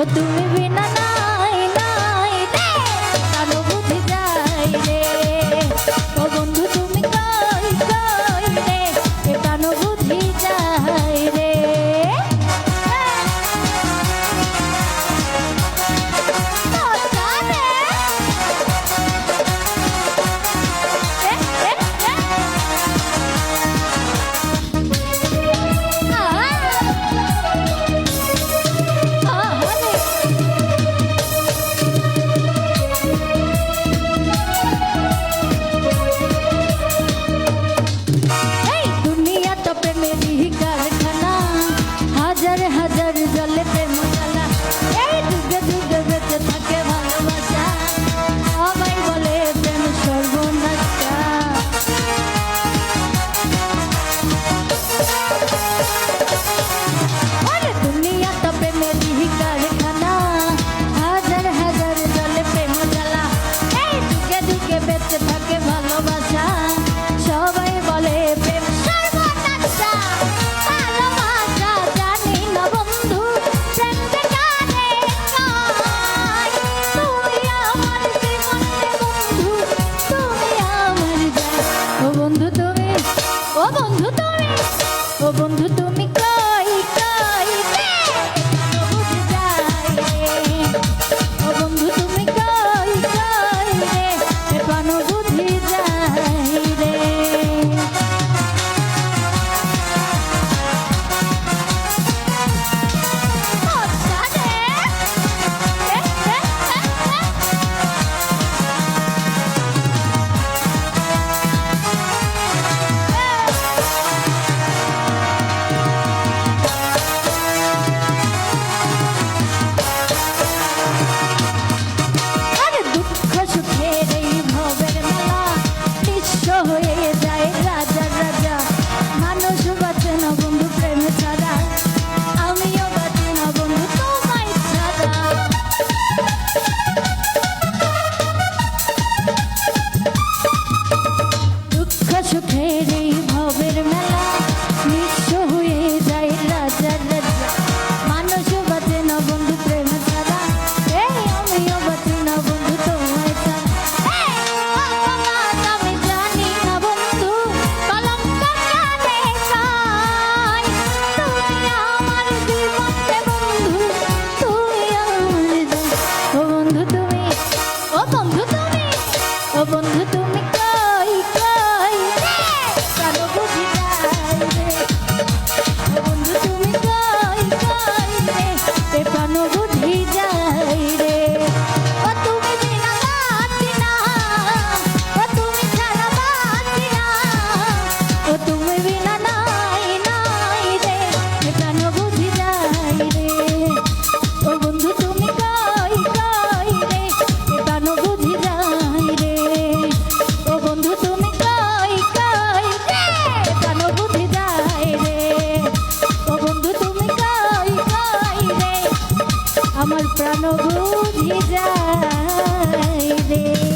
ও তুমি বিনা নাই জলে প্রেম জ্বালা বন্ধু তুমি আমার প্রাণ বুঝি যায় রে।